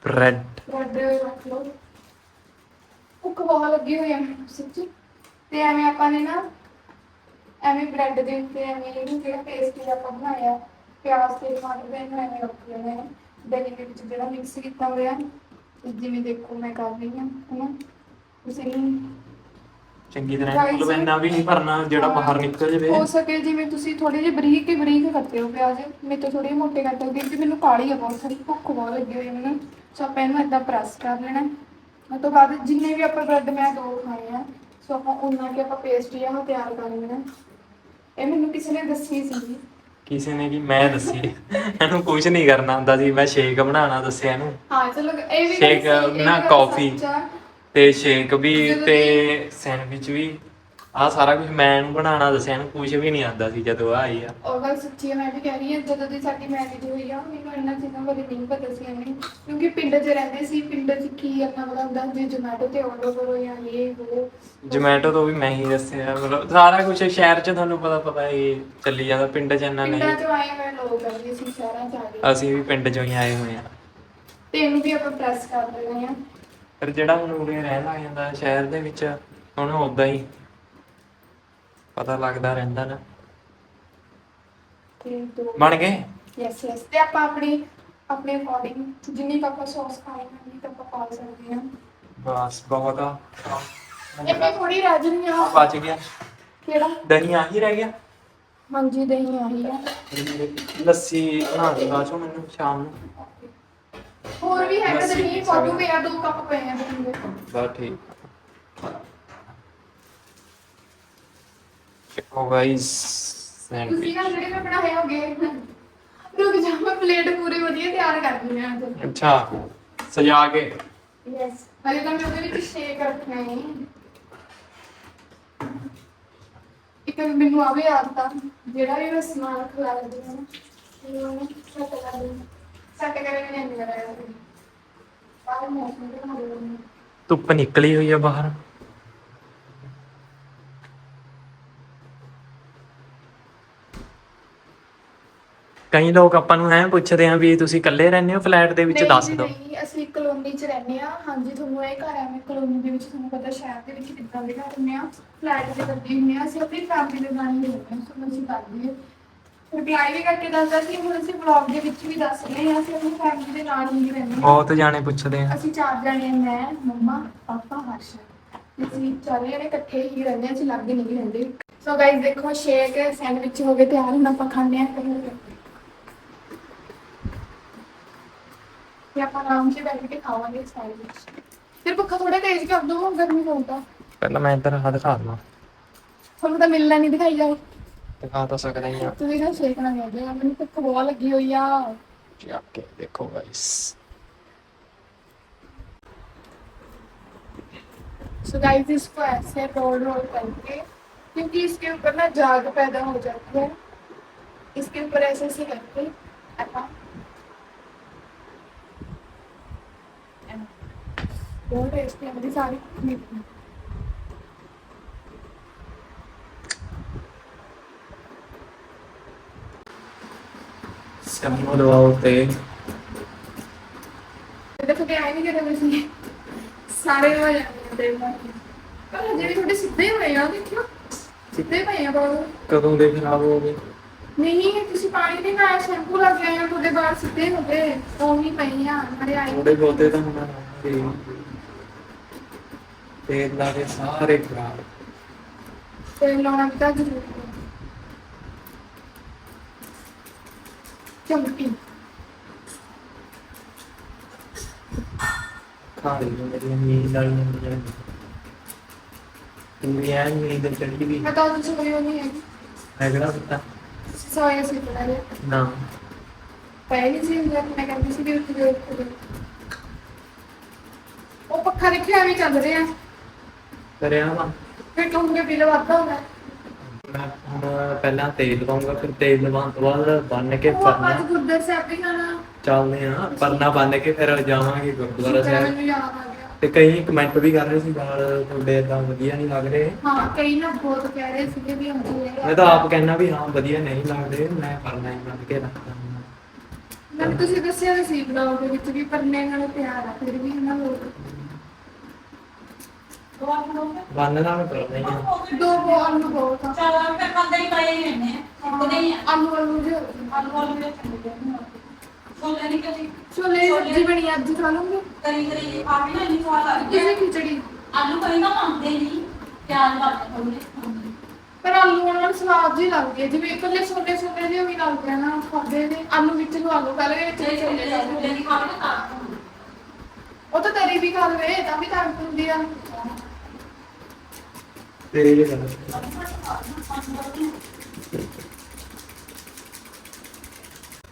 ਬ੍ਰੈਡ ਬ੍ਰੈਡ ਰੱਖ ਲਓ। ਭੁੱਖ ਬਹੁਤ ਲੱਗੀ ਹੋਈ ਹੈ ਮੈਨੂੰ ਸੱਚੀ। ਤੇ ਐਵੇਂ ਆਪਾਂ ਨੇ ਨਾ ਐਵੇਂ ਬ੍ਰੈਡ ਦੇ ਉੱਤੇ ਐਵੇਂ ਇਹਨੂੰ ਜਿਹੜਾ ਪੇਸਟ ਆਪਾਂ ਬਣਾਇਆ ਪਿਆਜ਼ ਤੇ ਟਮਾਟਰ ਦੇ ਇਹਨੂੰ ਐਵੇਂ ਰੱਖ ਲੈਣਾ ਹੈ। ਦਹੀਂ ਦੇ ਵਿੱਚ ਜਿਹੜਾ ਮਿਕਸ ਕੀਤਾ ਹੋਇਆ ਜਿਵੇਂ ਦੇਖੋ ਮੈਂ ਕਰ ਰਹੀ ਹਾਂ ਹਨਾ। ਤੁਸੀਂ ਚੰਗੀ ਤਰ੍ਹਾਂ Guys, ਮਤਲਬ ਇੰਨਾ ਵੀ ਨਹੀਂ ਭਰਨਾ ਜਿਹੜਾ ਬਾਹਰ ਨਿਕਲ ਜਾਵੇ। ਹੋ ਸਕੇ ਜਿਵੇਂ ਤੁਸੀਂ ਥੋੜੇ ਜਿਹੇ ਬਰੀਕ ਹੀ ਬਰੀਕ ਕੱਟੇ ਹੋ ਪਿਆਜ਼। ਮੇਰੇ ਤੋਂ ਥੋੜੇ ਮੋਟੇ ਕੱਟ ਹੋ ਕਿਉਂਕਿ ਮੈਨੂੰ ਕਾਲੀ ਆ ਬਹੁਤ ਸਾਰੀ ਭੁੱਖ ਬਹੁਤ ਲੱਗੀ ਹੋਈ ਹੈ ਮੈਨੂੰ। ਸੋ ਆਪਾਂ ਇਹਨੂੰ ਏਦਾਂ ਪ੍ਰੈਸ ਕਰ ਲੈਣਾ। ਉਸ ਤੋਂ ਬਾਅਦ ਜਿੰਨੇ ਵੀ ਆਪਾਂ ਬ੍ਰੈਡ ਮੈਂ ਦੋ ਖਾਏ ਆ ਸੋ ਆਪਾਂ ਉਹਨਾਂ ਕੇ ਆਪਾਂ ਪੇਸਟ ਜਾਂ ਉਹ ਤਿਆਰ ਕਰ ਲੈਣਾ। ਇਹ ਮੈਨੂੰ ਕਿਸੇ ਨੇ ਦੱਸੀ ਸੀ ਕਿਸੇ ਨੇ ਕਿ? ਮੈਂ ਦੱਸੀ। ਇਹਨੂੰ ਕੁਝ ਨਹੀਂ ਕਰਨਾ ਹੁੰਦਾ ਸੀ। ਮੈਂ ਸ਼ੇਕ ਬਣਾਉਣਾ ਦੱਸਿਆ ਇਹਨੂੰ। ਹਾਂ ਚਲੋ ਇਹ ਵੀ ਵੀ ਨਾ, ਆ। ਤੇ ਸ਼ੇਕ ਵੀ ਤੇ ਸੈਂਡਵਿਚ ਵੀ। ਆ ਸਾਰਾ ਕੁਝ ਮੈਂ ਇਹਨੂੰ ਬਣਾਉਣਾ ਦੱਸਿਆ ਇਹਨੂੰ ਕੁਝ ਵੀ ਨਹੀਂ ਆਉਂਦਾ ਸੀ ਜਦੋਂ ਆਈ ਆ। ਉਹ ਗੱਲ ਸੱਚੀ ਹੈ ਮੈਂ ਵੀ ਕਹਿ ਰਹੀ ਹਾਂ ਜਦੋਂ ਦੀ ਸਾਡੀ ਮੈਰਿਜ ਹੋਈ ਆ ਮੈਨੂੰ ਇਹਨਾਂ ਚੀਜ਼ਾਂ ਬਾਰੇ ਨਹੀਂ ਪਤਾ ਸੀ ਐਵੇਂ ਕਿਉਂਕਿ ਪਿੰਡ 'ਚ ਰਹਿੰਦੇ ਸੀ ਪਿੰਡ 'ਚ ਕੀ ਆਪਣਾ ਬੜਾ ਹੁੰਦਾ ਜੇ ਜੋਮੈਟੋ ਤੇ ਆਰਡਰ ਕਰੋ ਜਾਂ ਇਹ ਉਹ। ਜੋਮੈਟੋ ਤੋਂ ਵੀ ਮੈਂ ਹੀ ਦੱਸਿਆ ਮਤਲਬ ਸਾਰਾ ਕੁਝ ਸ਼ਹਿਰ 'ਚ ਤੁਹਾਨੂੰ ਪਤਾ ਪਤਾ ਇਹ ਚੱਲੀ ਜਾਂਦਾ ਪਿੰਡ 'ਚ ਇੰਨਾ ਪਿੰਡਾਂ ਨਹੀਂ। 'ਚ ਆਏ ਹੋਏ ਲੋਕ ਕਰਦੇ ਸੀ ਸ਼ਹਿਰਾਂ 'ਚ ਆ ਗਏ। ਅਸੀਂ ਵੀ ਪਿੰਡ 'ਚੋਂ ਹੀ ਆਏ ਹੋਏ ਆ। ਤੇ ਇਹਨੂੰ ਵੀ ਆਪਾਂ ਪ੍ਰੈਸ ਕਰ ਦੇਣਾ ਆ ਪਰ ਜਿਹੜਾ ਹੁਣ ਉਰੇ ਰਹਿਣ ਲੱਗ ਜਾਂਦਾ ਸ਼ਹਿਰ ਦੇ ਵਿੱਚ ਉਹਨੂੰ ਉਦਾਂ ਹੀ। ਪਤਾ ਲੱਗਦਾ ਰਹਿੰਦਾ ਨਾ। ਤੇ ਦੋ ਬਣ ਗਏ? ਯੈਸ ਯੈਸ ਤੇ ਆਪਾਂ ਆਪਣੀ ਆਪਣੇ ਅਕੋਰਡਿੰਗ ਜਿੰਨੀ ਕੁ ਆਪਾਂ ਸੌਸ ਖਾਣੀ ਉਨੀ ਕੁ ਆਪਾਂ ਪਾ ਸਕਦੇ ਹਾਂ। ਬਸ ਬਹੁਤ ਆ। ਇਹ ਥੋੜੀ ਰਹਿ ਜਾਣੀ ਆ। ਬਚ ਗਿਆ। ਕਿਹੜਾ? ਦਹੀਂ ਆ ਹੀ ਰਹਿ ਗਿਆ? ਹਾਂਜੀ ਦਹੀਂ ਆਹੀ ਆ। ਲੱਸੀ ਬਣਾ ਦੇ ਬਾਅਦ ਚੋਂ ਮੈਨੂੰ ਸ਼ਾਮ ਨੂੰ। ਹੋਰ ਵੀ ਹੈਗਾ ਲੱਸੀ ਦਹੀਂ ਪੀ ਪਾਉ ਸਕਦੇ। ਪਿਆ ਦੋ ਕੱਪ ਪਏ ਆ ਦਹੀਂ ਦੇ। ਬਸ ਠੀਕ ਚਲੋ ਗਾਇਸ ਤੁਸੀਂ ਸੈਂਡਵਿਚ ਨਾ ਜਿਹੜੇ ਮੈਂ ਬਣਾਏ ਹੋਗੇ ਰੁਕ ਜਾ ਮੈਂ ਪਲੇਟ ਪੂਰੀ ਵਧੀਆ ਤਿਆਰ ਕਰ ਦਿੰਦੀ ਆ ਅੱਜ ਅੱਛਾ ਸਜਾ ਕੇ। ਯੈਸ ਹਲੇ ਤਾਂ ਮੈਂ ਉਹਦੇ ਵਿੱਚ ਸ਼ੇਕ ਰੱਖਣਾ ਹੈ। ਇੱਕ ਮੈਨੂੰ ਆਵੇ ਆਦਤ ਜਿਹੜਾ ਵੀ ਮੈਂ ਸਮਾਨ ਖਿਲਾ ਲੈਂਦੀ ਹਾਂ ਨਾ ਉਹਨੂੰ ਸੈੱਟ ਕਰ ਦਿੰਦੀ ਸੈੱਟ ਕਰੇ ਵੀ ਨਹੀਂ ਕਰਾਇਆ ਬਾਹਰ ਮੌਸਮ ਦੇ ਨਾਲ ਧੁੱਪ ਨਿਕਲੀ ਹੋਈ ਆ ਬਾਹਰ। ਕਈ ਲੋਕ ਆਪਾਂ ਨੂੰ ਐਂ ਪੁੱਛਦੇ ਆ ਵੀ ਤੁਸੀਂ ਇਕੱਲੇ ਰਹਿੰਦੇ ਹੋ ਫਲੈਟ ਦੇ ਵਿੱਚ ਨਹੀਂ ਦੱਸ ਜੀ, ਦਿਓ। ਨਹੀਂ ਅਸੀਂ ਕਲੋਨੀ 'ਚ ਰਹਿੰਦੇ ਆ ਹਾਂਜੀ ਤੁਹਾਨੂੰ ਇਹ ਘਰ ਐਵੇਂ ਕਲੋਨੀ ਦੇ ਵਿੱਚ ਤੁਹਾਨੂੰ ਪਤਾ ਸ਼ਹਿਰ ਦੇ ਵਿੱਚ ਕਿੱਦਾਂ ਦੇ ਘਰ ਹੁੰਦੇ ਆ। ਫਲੈਟ ਦੇ ਕਰਦੇ ਹੁੰਦੇ ਆ। ਅਸੀਂ ਆਪਣੀ ਫੈਮਿਲੀ ਦੇ ਨਾਲ ਹੀ ਰਹਿੰਦੇ ਹਾਂ। ਸੋ ਅਸੀਂ ਕਰਦੇ ਰਿਪਲਾਈ ਵੀ ਕਰਕੇ ਦੱਸਦਾ ਸੀ ਹੁਣ ਅਸੀਂ ਵਲੌਗ ਦੇ ਵਿੱਚ ਵੀ ਦੱਸ ਰਹੇ ਹਾਂ। ਅਸੀਂ ਆਪਣੀ ਫੈਮਿਲੀ ਦੇ ਨਾਲ ਹੀ ਰਹਿੰਦੇ ਹਾਂ। ਬਹੁਤ ਜਾਣੇ ਪੁੱਛਦੇ ਆ। ਅਸੀਂ ਚਾਰ ਜਣੇ ਮੈਂ ਮੰਮਾ ਪਾਪਾ ਹਰਸ਼ਾ। ਅਸੀਂ ਚਾਰੇ ਜਣੇ ਇਕੱਠੇ ਹੀ ਰਹਿੰਦੇ ਹਾਂ। ਅਸੀਂ ਲੱਗ ਨਹੀਂ ਰਹਿੰਦੇ। ਸੋ ਗਾਇਸ ਦੇਖੋ ਸ਼ੇਕ ਸੈਂਡਵਿਚ ਹੋ ਗਏ ਤਿਆਰ। ਹੁਣ ਆਪਾਂ ਖਾਣੇ ਆ ਤੇ ਆਪਾਂ ਆਰਾਮ ਸੇ ਬੈਠ ਕੇ ਖਾਵਾਂਗੇ ਸੈਂਡਵਿਚ ਫਿਰ ਪੱਖਾ ਥੋੜਾ ਤੇਜ਼ ਕਰ ਦੋ ਗਰਮੀ ਹੋਊਗਾ ਪਹਿਲਾਂ ਮੈਂ ਇੱਧਰ ਹੱਥ ਦਿਖਾ ਦਵਾਂ ਤੁਹਾਨੂੰ ਤਾਂ ਮਿਲਣਾ ਨਹੀਂ ਦਿਖਾਈ ਜਾਓ ਦਿਖਾ ਤਾਂ ਸਕਦਾ ਹੀ ਆ ਤੁਸੀਂ ਨਾ ਸੇਕਣਾ ਨਹੀਂ ਆਉਂਦੇ ਮੈਨੂੰ ਭੁੱਖ ਬਹੁਤ ਲੱਗੀ ਹੋਈ ਆ ਜਾ ਕੇ ਦੇਖੋ ਗਾਇਸ सो गाइस इसको ऐसे रोल रोल करके क्योंकि इसके ऊपर ना जाग पैदा हो जाती है इसके ऊपर ऐसे ऐसे करके ऐसा ਬਹੁਤ ਟੇਸਟੀ ਹੁੰਦੀ ਸਾਰੀ ਮੀਟ Siamo volte. ਦੇਖੋ ਕਿ ਆਈ ਨਹੀਂ ਕਿਤੇ ਵੈਸੇ ਸਾਰੇ ਹੋ ਜਾਂਦੇ ਨੇ। ਪਰ ਅਜੇ ਵੀ ਥੋੜੇ ਸਿੱਧੇ ਹੋਏ ਆ ਦੇਖਿਓ। ਸਿੱਧੇ ਪਏ ਆ ਬਹੁਤ ਕਦੋਂ ਦੇ ਖਰਾਬ ਹੋ ਗਏ? ਨਹੀਂ ਤੁਸੀਂ ਪਾਣੀ ਨਹੀਂ ਪਾਇਆ ਸ਼ੈਂਪੂ ਲੱਗ ਗਿਆ ਤੁਹਾਡੇ ਬਾਲ ਸਿੱਧੇ ਹੋ ਗਏ। ਉਹ ਨਹੀਂ ਪਈ ਆ ਮੇਰੇ ਆਈ ਥੋੜੇ ਬਹੁਤੇ ਤਾਂ ਹੁਣ ਤੇਲ ਲਾ ਕੇ ਸਾਰੇ ਖਰਾਬ। ਤੇ ਲਾਉਣਾ ਵੀ ਤਾਂ ਜ਼ਰੂਰੀ ਹੈ। ਚਮਕੀ। ਖਾ ਲਈ ਮੇਰੀ ਨੀਂਦ ਆਈ ਜਾਂਦੀ ਹੈ। ਤੂੰ ਵੀ ਐਨ ਨੀਂਦ ਚੜੀ ਵੀ। ਮੈਂ ਤਾਂ ਉਹ ਸੋਈ ਨਹੀਂ ਹੈ। ਕਿਹੜਾ ਪਤਾ ਸੋਇਆ ਸੀ ਲਿਆ ਨਾ। ਪਹਿਲੀ ਜਦ ਮੈਂ ਕਹਿੰਦੀ ਸੀ ਕਿ ਉੱਠ ਜਾਓ। ਉਹ ਪੱਖਾ ਦੇਖਿਆ ਐਵੇਂ ਚੱਲ ਰਿਹਾ। ਕਰਿਆ ਵਾ। ਫਿਰ ਕਹੂੰਗੇ ਬਿੱਲ ਵੱਧਦਾ ਹੁੰਦਾ ਮੈਂ ਹੁਣ ਪਹਿਲਾਂ ਤੇਲ ਲਵਾਉਂਗਾ ਫਿਰ ਤੇਲ ਲਵਾਉਣ ਤੋਂ ਬਾਅਦ ਬੰਨ ਕੇ ਉਹ ਆਪਾਂ ਅੱਜ ਪਰਨਾ ਗੁਰਦਰ ਸਾਹਿਬ ਵੀ ਜਾਣਾ। ਚੱਲਦੇ ਆ ਪਰਨਾ ਬੰਨ ਕੇ ਫਿਰ ਜਾਵਾਂਗੇ ਗੁਰਦੁਆਰਾ ਸਾਹਿਬ। ਮੈਨੂੰ ਯਾਦ ਆ ਗਿਆ। ਤੇ ਕਈ ਕਮੈਂਟ ਵੀ ਕਰ ਰਹੇ ਸੀ ਵਾਲ ਤੁਹਾਡੇ ਇਦਾਂ ਵਧੀਆ ਨਹੀਂ ਲੱਗ ਰਹੇ। ਹਾਂ ਕਈ ਨਾ ਬਹੁਤ ਕਹਿ ਰਹੇ ਸੀਗੇ ਵੀ ਹੁੰਦੀ ਹੈ ਮੈਂ ਤਾਂ ਆਪ ਕਹਿੰਦਾ ਵੀ ਹਾਂ ਵਧੀਆ ਨਹੀਂ ਲੱਗਦੇ ਮੈਂ ਪਰਨਾ ਹੀ ਬੰਨ ਕੇ ਰੱਖਦਾ ਹਾਂ। ਮੈਨੂੰ ਤੁਸੀਂ ਦੱਸਿਆ ਵੀ ਸੀ ਬਲੌਗ ਦੇ ਵਿੱਚ ਵੀ ਪਰਨੇ ਨਾਲ ਪਿਆਰ ਆ ਫਿਰ ਵੀ ਇਹਨਾਂ ਲੋਕ ਬੰਨ ਨਾਲ ਪਰਨਾ ਹੀ। ਆ ਦੋ ਬੋਲ ਨੂੰ ਬਹੁਤ ਆ। ਚੱਲ ਫਿਰ ਖਾਂਦੇ ਹੀ ਪਏ ਹੀ ਰਹਿੰਦੇ ਆ। ਸਿੱਧਦੇ ਹੀ ਆ। ਆਲੂ ਆਲੂ ਜਿਹੇ ਆਲੂ ਵੀ ਰੱਖਣਗੇ ਛੋਲੇ ਨਹੀਂ ਕਰੀ ਛੋਲੇ ਦੀ ਸਬਜ਼ੀ ਬਣੀ ਅੱਜ ਖਾ ਲਓਗੇ ਕਰੀ ਕਰੀ ਆ ਵੀ ਨਾ ਨਹੀਂ ਸਵਾਦ ਲੱਗਦੀ ਤੁਸੀਂ ਖਿਚੜੀ। ਆਲੂ ਕਰੀ ਨਾ ਖਾਂਦੇ ਨਹੀਂ ਪਿਆਜ਼ ਪਾ ਕੇ ਥੋੜੇ ਪਰ ਆਲੂ ਨਾਲ ਸਵਾਦ ਜੀ ਲੱਗਦੀ ਹੈ ਜਿਵੇਂ ਇਕੱਲੇ ਛੋਲੇ ਛੋਲੇ ਜਿਹੇ ਵੀ ਲੱਗਦੇ ਆ ਨਾ ਖਾਦੇ ਨੇ। ਆਲੂ ਵਿੱਚ ਨੂੰ ਆਲੂ ਪਹਿਲੇ ਵਿੱਚ ਛੋਲੇ ਨਹੀਂ ਖਾਵੇ ਨਾ ਤਾਂ ਉਹ ਤਾਂ ਤਰੀ ਵੀ ਖਾ ਲਵੇ ਤਾਂ ਵੀ ਤਾਕਤ ਹੁੰਦੀ ਆ।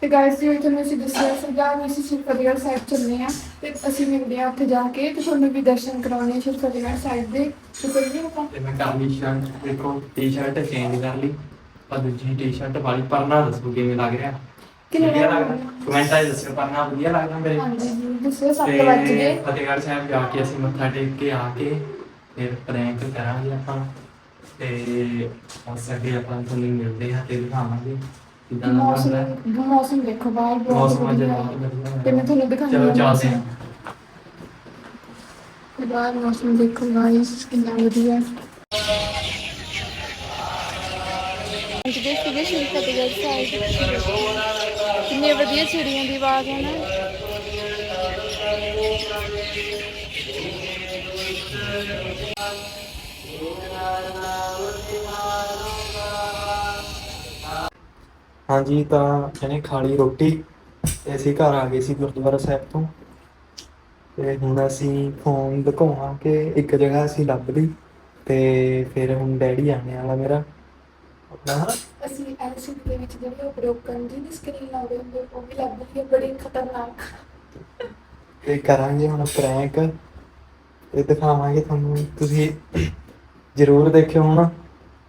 ਤੇ ਗਾਇਸ ਜੀ ਤੁਹਾਨੂੰ ਅਸੀਂ ਦੱਸਿਆ ਸੀਗਾ ਵੀ ਅਸੀਂ ਸ਼੍ਰੀ ਫਤਿਹਗੜ੍ਹ ਸਾਹਿਬ ਚੱਲੇ ਆ ਤੇ ਅਸੀਂ ਮਿਲਦੇ ਆ ਉੱਥੇ ਜਾ ਕੇ ਤੇ ਤੁਹਾਨੂੰ ਵੀ ਦਰਸ਼ਨ ਕਰਾਉਣੇ ਆ ਸ਼੍ਰੀ ਫਤਿਹਗੜ੍ਹ ਸਾਹਿਬ ਦੇ। ਤੇ ਕਰੀਏ ਆਪਾਂ ਤੇ ਮੈਂ ਕਰ ਲਈ ਸ਼ਰਟ ਦੇਖੋ ਟੀ-ਸ਼ਰਟ ਚੇਂਜ ਕਰ ਲਈ। ਪਰ ਦੂਜੀ ਟੀ-ਸ਼ਰਟ ਵਾਲੀ ਪਰਨਾ ਦੱਸੋ ਕਿਵੇਂ ਲੱਗ ਰਿਹਾ? ਕਿਵੇਂ ਵਧੀਆ ਲੱਗ ਲੱਗਦਾ? ਕਮੈਂਟਾਂ 'ਚ ਦੱਸਿਓ ਪਰਨਾ ਵਧੀਆ ਲੱਗਦਾ ਮੇਰੇ? ਹਾਂਜੀ ਜੀ ਦੱਸਿਓ 7 ਤੇ ਵਜੇ ਗਏ। ਫਤਿਹਗੜ੍ਹ ਸਾਹਿਬ ਜਾ ਕੇ ਅਸੀਂ ਮੱਥਾ ਟੇਕ ਕੇ ਆ ਕੇ ਫਿਰ ਪ੍ਰੈਂਕ ਕਰਾਂਗੇ ਆਪਾਂ ਤੇ ਉਸ ਅੱਗੇ ਆਪਾਂ ਤੁਹਾਨੂੰ ਮਿਲਦੇ ਹਾਂ ਤੇ ਦਿਖਾਵਾਂਗੇ ਕਿਦਾਂ ਦਾ ਮੌਸਮ ਬਣਦਾ। ਮੌਸਮ ਦੇਖੋ ਬਾਹਰ ਬਹੁਤ ਮੌਸਮ ਅੱਜ ਵਧੀਆ ਬਹੁਤ ਵਧੀਆ ਤੇ ਮੈਂ ਤੁਹਾਨੂੰ ਦਿਖਾਉਂਦੀ ਚਲੋ ਹਾਂ ਚੱਲਦੇ ਮੌਸਮ। ਹਾਂ। ਤੇ ਬਾਹਰ ਮੌਸਮ ਦੇਖੋ ਗਾਇਸ ਕਿੰਨਾ ਵਧੀਆ ਜਿਹੜੇ ਸੀਗੇ ਸ਼੍ਰੀ ਫਤਿਹਗੜ੍ਹ ਸਾਹਿਬ। ਕਿੰਨੇ ਵਧੀਆ ਚਿੜੀਆਂ ਦੀ ਆਵਾਜ਼ ਹੈ ਨਾ। ਹਾਂਜੀ ਤਾਂ ਇਹਨੇ ਖਾ ਲਈ ਰੋਟੀ ਤੇ ਅਸੀਂ ਘਰ ਆ ਗਏ ਸੀ ਗੁਰਦੁਆਰਾ ਸਾਹਿਬ ਤੋਂ। ਤੇ ਹੁਣ ਅਸੀਂ ਫੋਨ ਦਿਖਾਉਣਾ ਕਿ ਇੱਕ ਜਗ੍ਹਾ ਅਸੀਂ ਲੱਭ ਲਈ ਤੇ ਫਿਰ ਹੁਣ ਡੈਡੀ ਆਣੇ ਵਾਲਾ ਮੇਰਾ। ਆਪਣਾ ਅਸੀਂ ਐਲਸੀਡੀ ਦੇ ਵਿੱਚ ਜਿਹੜੀ ਉਹ ਬ੍ਰੋਕਨ ਜੀ ਦੀ ਸਕਰੀਨ ਲਾਉਂਦੇ ਹੁੰਦੇ ਉਹ ਵੀ ਲੱਭ ਲਈ ਹੈ, ਬੜੀ ਖਤਰਨਾਕ। ਤੇ ਕਰਾਂਗੇ ਹੁਣ ਪ੍ਰੈਂਕ ਤੇ ਦਿਖਾਵਾਂਗੇ ਤੁਹਾਨੂੰ ਤੁਸੀਂ। ਜ਼ਰੂਰ ਦੇਖਿਓ ਹੁਣ।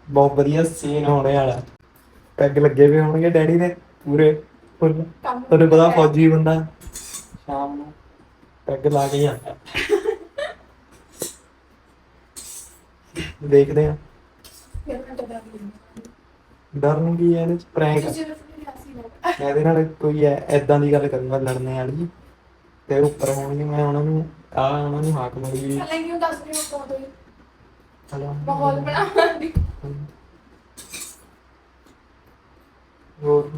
ਬਹੁਤ ਵਧੀਆ ਸੀਨ ਹੋਣੇ ਵਾਲਾ। ਪੈਗ ਲੱਗੇ ਵੀ ਹੋਣਗੇ ਡੈਡੀ ਦੇ ਪੂਰੇ। ਫੁੱਲ ਤੁਹਾਨੂੰ ਪਤਾ ਫੌਜੀ ਬੰਦਾ। ਸ਼ਾਮ ਨੂੰ। ਪੈਗ ਲਾ ਕੇ ਹੀ ਆਉਂਦਾ ਦੇਖਦੇ ਆ। ਡਰ ਨੂੰ ਕੀ ਹੈ ਇਹਦੇ ਚ? ਪ੍ਰੈਂਕ ਇਹਦੇ ਨਾਲ ਕੋਈ ਐਦਾਂ ਦੀ ਗੱਲ ਕਰੂੰਗਾ ਲੜਨੇ ਵਾਲੀ। ਤੇ ਉੱਪਰ ਹੋਣਗੇ ਮੈਂ ਉਹਨਾਂ ਨੂੰ ਆ ਉਹਨਾਂ ਨੂੰ ਹਾਕ ਮਾਰੀ। ਹਲੇ ਕਿਉਂ ਦੱਸ ਰਹੇ ਹੋ। ਕਦੋਂ ਤੋਂ ਚਲੋ ਮਾਹੌਲ ਬਣਾਉਣ ਦੀ ਹੋਰ?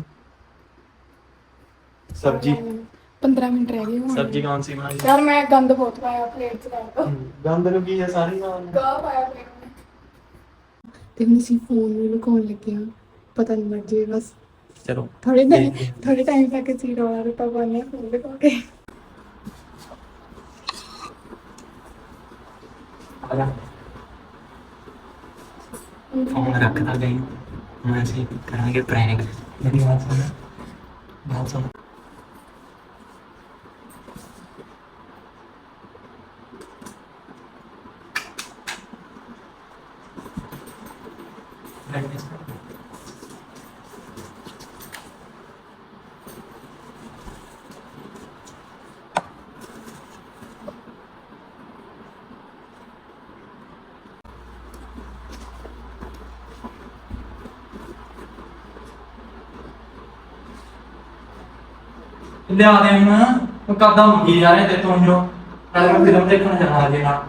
ਸਬਜੀ? 15 ਮਿੰਟ ਰਹਿ ਗਏ ਹੁਣ। ਸਬਜੀ ਕੌਣ ਸੀ ਬਣਾਈ? ਯਾਰ ਮੈਂ ਗੰਦ ਬਹੁਤ ਪਾਇਆ ਪਲੇਟ 'ਚ ਕਰ ਦੋ ਗੰਦ ਨੂੰ ਕੀ ਹੈ ਸਾਰੀ ਨਾਲ ਗਾ ਪਾਇਆ ਪਲੇਟ में ਤੇ ਹੁਣ ਅਸੀਂ ਫੋਨ ਨੂੰ ਲੁਕਾਉਣ ਲੱਗੇ ਹਾਂ। ਪਤਾ ਨਹੀਂ ਲੱਗ ਜੇ ਬਸ ਚਲੋ। ਥੋੜੇ। ਥੋੜੇ ਟਾਈਮ ਤੱਕ ਅਸੀਂ ਰੋਣਾ ਰੁਪਾ ਪਾਣੇ ਫੋਨ ਲੁਕਾ ਕੇ। ਆ ਜਾ। ਫੋਨ ਰੱਖਦਾ ਗਈ ਹੁਣ ਅਸੀਂ ਕਰਾਂਗੇ ਪ੍ਰੈਂਕ ਮੇਰੀ ਗੱਲ ਸੁਣ। ਗੱਲ ਸੁਣ। ਲਿਆ ਦੇ ਹੁਣ। ਉਹ ਕਰਦਾ ਮੰਗੀ ਜਾ ਰਹੇ ਤੇ ਤੂੰ ਜੋ ਨਾਲੇ ਮੈਂ ਫਿਲਮ ਦੇਖਣ ਜਾਣਾ ਅਜੇ ਨਾਲ।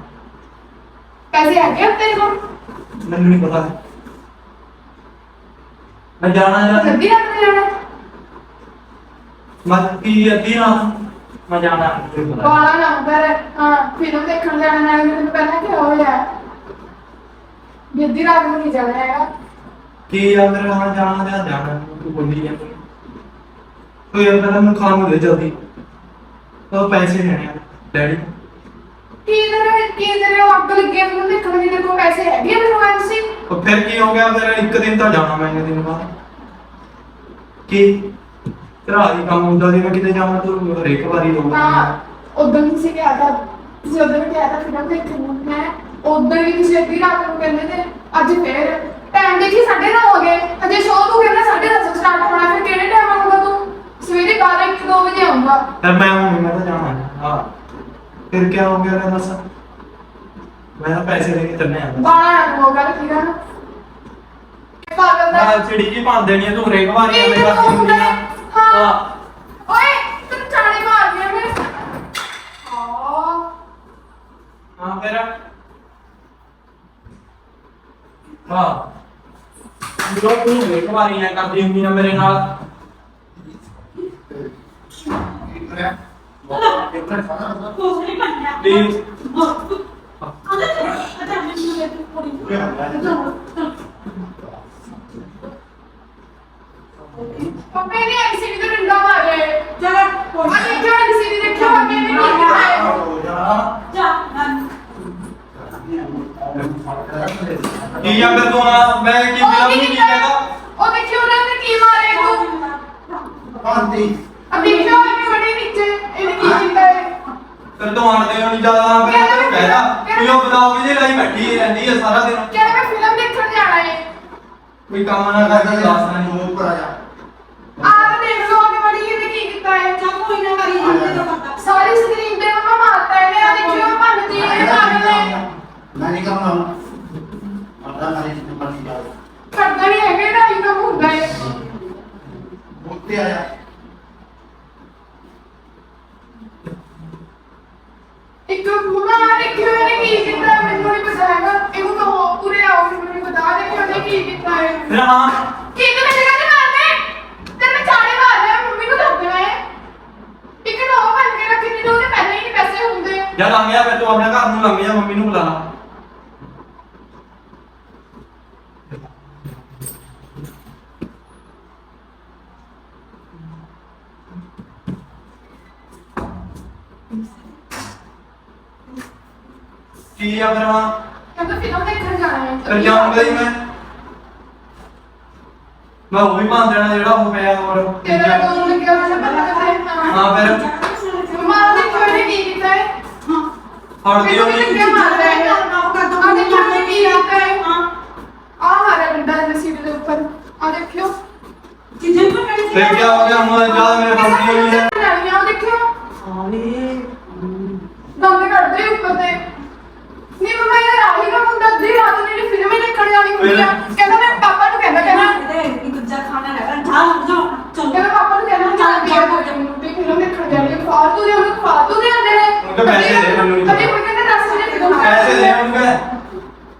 ਪੈਸੇ ਹੈਗੇ ਆ ਤੇਰੇ ਕੋਲ? ਮੈਨੂੰ ਨਹੀਂ ਪਤਾ। ਮੈਂ ਜਾਣਾ ਜਾਂ ਜਲਦੀ ਰੱਖ ਲੈ ਜਾਣਾ? ਮੈਂ ਕੀ ਅੱਧੀ ਰਾਤ ਮੈਂ ਜਾਣਾ। ਬਾਲਾ ਨੰਬਰ ਹਾਂ ਫਿਲਮ ਦੇਖਣ ਜਾਣਾ ਨਾਲ ਮੈਨੂੰ ਪਹਿਲਾਂ ਕੀ ਹੋਇਆ। ਜਲਦੀ ਰਾਤ ਨੂੰ ਨਹੀਂ ਜਾਣਾ ਹੈਗਾ। ਕੀ ਆ? ਮੇਰੇ ਨਾਲ ਜਾਣਾ ਜਾਂ ਜਾਣਾ? ਤੂੰ ਬੋਲੀ ਜਾਂਦੀ ਤੂੰ ਯਾਰ ਪਹਿਲਾਂ ਮੈਨੂੰ ਖਾਣ ਨੂੰ ਦੇ ਜਲਦੀ। ਉਹ ਪੈਸੇ ਲੈਣੇ ਆ। ਡੈਡੀ। ਕੀ ਤੇਰੇ ਕੀ ਤੇਰੇ ਉਹ ਅੱਗ ਲੱਗੀ ਫਿਲਮ ਦੇਖਣ ਦੇ ਤੇਰੇ ਕੋਲ ਪੈਸੇ ਹੈਗੇ ਆ ਮੈਨੂੰ ਐਂ ਸੀ ਉਹ ਫਿਰ ਕੀ ਹੋ ਗਿਆ? ਫਿਰ ਇੱਕ ਦਿਨ ਤਾਂ ਜਾਣਾ ਮੈਂ ਇੱਕ ਦਿਨ ਬਾਅਦ। ਕੀ? ਤੇਰਾ ਹੀ ਕੰਮ ਹੁੰਦਾ ਸੀ ਮੈਂ ਕਿਤੇ ਜਾਵਾਂ ਤੂੰ ਹਰੇਕ ਵਾਰੀ ਹੋਊਗਾ ਹਾਂ ਉਦੋਂ ਤੁਸੀਂ ਕਿਹਾ ਤਾਂ ਤੁਸੀਂ ਉਦੋਂ ਵੀ ਕਿਹਾ ਤਾਂ ਫਿਲਮ ਦੇਖਣ ਨੂੰ। ਮੈਂ ਉਦੋਂ ਵੀ ਤੁਸੀਂ ਅੱਧੀ ਰਾਤ ਨੂੰ ਕਹਿੰਦੇ ਤੇ ਅੱਜ ਫੇਰ। ਟਾਈਮ ਦੇਖੀ 9:30 ਹੋ ਗਏ। ਅਜੇ ਸ਼ੋਅ ਨੂੰ ਕਹਿੰਦਾ 10:30 ਸਟਾਰਟ ਹੋਣਾ ਫਿਰ ਕਿਹੜੇ ਟਾਈਮ ਤੂੰ ਸਵੇਰੇ 12 1 2 ਵਜੇ ਆਊਗਾ ਫਿਰ ਮੈਂ ਹੁਣ ਮੈਂ ਤਾਂ ਜਾਣਾ ਹੈ। ਹਾਂ। ਫਿਰ ਕੀ ਹੋ ਗਿਆ ਲੈ ਦੱਸ। ਮੈਂ ਤਾਂ ਪੈਸੇ ਲੈ ਕੇ ਚੱਲਨੇ ਆ ਬਾਲਾ ਨਾ ਹੋ ਗੱਲ ਠੀਕ ਆ ਨਾ ਪਾਗਲ ਦਾ ਮੈਂ ਚਿੜੀ ਜੀ ਭੰਨ ਦੇਣੀ ਆ ਤੂੰ ਹਰੇਕ ਵਾਰੀ ਐਵੇਂ ਤਾਂ ਕਰਦੀ ਹੁੰਦੀ ਆ। ਹੈ। ਹਾਂ। ਹਾਂ। ਓਏ ਤੂੰ ਚਾਣੇ ਮਾਰ ਗਿਆ ਮੈਂ। ਹਾਂ। ਹਾਂ ਫਿਰ। ਹਾਂ। ਜੋ ਤੂੰ ਹਰੇਕ ਵਾਰੀ ਐ ਕਰਦੀ ਹੁੰਦੀ ਆ ਮੇਰੇ ਨਾਲ ਕੁਛ ਨਹੀਂ ਬਣਿਆ ਪਲੀਜ਼ ਆਂਦੇ ਅੱਛਾ ਮੈਨੂੰ ਲੈ ਤੂੰ ਥੋੜੀ ਪੱਪੇ ਨੇ ਐਸੀ ਵੀ ਤਾਂ ਡੰਡਾ ਮਾਰੇ ਚਲ ਕੋਈ ਆ ਦੇਖਿਓ ਕਿਸੇ ਨੇ ਦੇਖਿਆ ਪੱਪੇ ਨੇ ਕੀ ਕੀਤਾ ਜਾ ਨਾ ਕੀ ਆ ਫਿਰ ਤੂੰ ਆ? ਮੈਂ ਕੀ ਉਹ ਮਿਲਾ ਕੀ ਕੀ? ਕਹਦਾ ਉਹ ਦੇਖਿਓ ਉਹਨਾਂ ਨੇ ਕੀ ਮਾਰੇ ਤੂੰ? ਆ ਦੇਖਿਓ ਇਹ ਬੜੀ ਨੀਚੇ ਇਹਨੇ ਕੀ ਕੀਤਾ ਹੈ? ਫਿਰ ਤੂੰ ਆਣਦੇ ਹੋ ਨਹੀਂ ਜ਼ਿਆਦਾ ਫਿਰ ਤੈਨੂੰ ਕਹਿਦਾ ਤੂੰ ਉਹ ਬਦਾਮ ਜੀ ਲਾਈ ਬੈਠੀ ਰਹਿੰਦੀ ਆ ਸਾਰਾ ਦਿਨ। ਕਹਿੰਦਾ ਮੈਂ ਫਿਲਮ ਦੇਖਣ ਜਾਣਾ ਹੈ। ਕੋਈ ਕੰਮ ਨਾ ਕਰਦਾ ਦੱਸ ਨਹੀਂ। ਆ ਤਾਂ ਦੇਖ ਲਓ ਕਿ ਬੜੀ ਇਹਨੇ ਕੀ ਕੀਤਾ ਹੈ ਚੱਲ ਕੋਈ ਨਾ ਕਰੀ ਜਾਂਦੇ ਤਾਂ ਪਤਾ ਸਾਰੀ ਸਕਰੀਨ ਤੇ ਮਮਾ ਮਾਰਤਾ ਇਹਨੇ ਆ ਦੇਖਿਓ ਭੰਨਦੀ ਹੈ ਪਾਗਲ ਨੇ ਖੜਦਾ ਨਹੀਂ ਹੈਗਾ ਇਹਦਾ ਹੀ ਕੰਮ ਹੁੰਦਾ ਹੈ ਇੱਕ ਮਮਾ ਆ ਦੇਖਿਓ ਇਹਨੇ ਕੀ ਕੀਤਾ ਹੈ ਮੈਨੂੰ ਨਹੀਂ ਪਤਾ ਹੈਗਾ ਇਹਨੂੰ ਤਾਂ ਹੋ ਪੂਰੇ ਆਓ ਮੈਨੂੰ ਨਹੀਂ ਪਤਾ ਦੇਖਿਓ ਇਹਨੇ ਕੀ ਕੀਤਾ ਹੈ ਫਿਰ ਹਾਂ ਕੀ ਤੂੰ ਮੇਰੇ ਜਗ੍ਹਾ ਤੇ ਮਾਰਨੇ ਤੇ ਮੈਂ ਚਾੜੇ ਮਾਰ ਲਿਆ ਮੰਮੀ ਨੂੰ ਦੱਸ ਦੇਣਾ ਹੈ ਇੱਕ ਤਾਂ ਉਹ ਬਣ ਕੇ ਰੱਖੀ ਨਹੀਂ ਤਾਂ ਉਹਦੇ ਪਹਿਲਾਂ ਹੀ ਨਹੀਂ ਪੈਸੇ ਹੁੰਦੇ ਜਦ ਆ ਗਿਆ ਫਿਰ ਤੂੰ ਆਪਣੇ ਘਰ ਨੂੰ ਲੰਘ ਜਾ ਮੰਮੀ ਨੂੰ ਬੁਲਾ ਲਾ ਕੀ ਆ ਫਿਰ ਹਾਂ ਕਹਿੰਦਾ ਫਿਲਮ ਦੇਖਣ ਜਾਣਾ ਹੈ। ਫਿਰ ਜਾਊਂਗਾ ਹੀ ਮੈਂ। ਮੈਂ ਉਹ ਵੀ ਭੰਨ ਦੇਣਾ ਜਿਹੜਾ ਉਹ ਪਿਆ ਹੋਰ ਤੇਰਾ ਕੋਲ ਲੱਗਿਆ ਹੋਣਾ ਪਤਾ ਕਰਦਾ ਹੈ ਹਾਂ ਫਿਰ। ਮਮਾ ਦੇਖੋ ਇਹਨੇ ਕੀ ਕੀਤਾ ਹੈ ਹੜਦੀ ਮੈਨੂੰ ਹੋਣੀ ਲੱਗਿਆ ਮਾਰ ਰਿਹਾ ਹੈ ਆ ਦੇਖਿਓ ਇਹਨੇ ਕੀ ਕੀਤਾ ਹੈ ਹਾਂ। ਆ ਮਾਰਿਆ ਡੰਡਾ ਇਹਨੇ ਸੀਟ ਦੇ ਉੱਪਰ। ਆ ਦੇਖਿਓ। ਤੋਂ ਫਿਰ ਕੀ ਹੋ ਗਿਆ? ਹੁਣ ਜਦ ਮੇਰੇ ਹੜਦੀ ਹੋਈ ਹੈ। ਆ ਦੇਖਿਓ। ਆਲੇ ਦੰਦ ਕੱਢਦੇ ਉੱਪਰ ਤੇ ਨਹੀਂ ਮਮਾ ਯਾਰ ਆਹੀ ਕੰਮ ਹੁੰਦਾ ਅੱਧੀ ਰਾਤ ਨੂੰ ਜਿਹੜੀ ਫਿਲਮ ਹੀ ਦੇਖਣ ਜਾਣੀ ਹੁੰਦੀ ਆ ਕਹਿੰਦਾ ਮੈਂ ਪਾਪਾ ਨੂੰ ਕਹਿੰਦਾ ਕਹਿੰਦਾ ਇੱਕ ਦੂਜਾ ਖਾਣਾ ਹੈਗਾ ਜਾ ਜਾ ਚੱਲ ਕਹਿੰਦਾ ਪਾਪਾ ਨੂੰ ਕਹਿੰਦਾ ਚੱਲ ਪਿਆ ਹੋ ਜਾ ਮੈਨੂੰ ਤੇ ਫਿਲਮ ਦੇਖਣ ਜਾਣੀ ਹੈ ਫਾਲਤੂ ਦੇ ਉਹਨੂੰ ਫਾਲਤੂ ਦੇ ਆਉਂਦੇ ਨੇ ਉਹਨੂੰ ਪੈਸੇ ਦੇ, ਮੈਨੂੰ ਨਹੀਂ ਕਦੇ ਕੋਈ ਕਹਿੰਦਾ 10 ਵਜੇ ਫਿਲਮ ਪੈਸੇ ਦੇ ਹੁਣ ਮੈਂ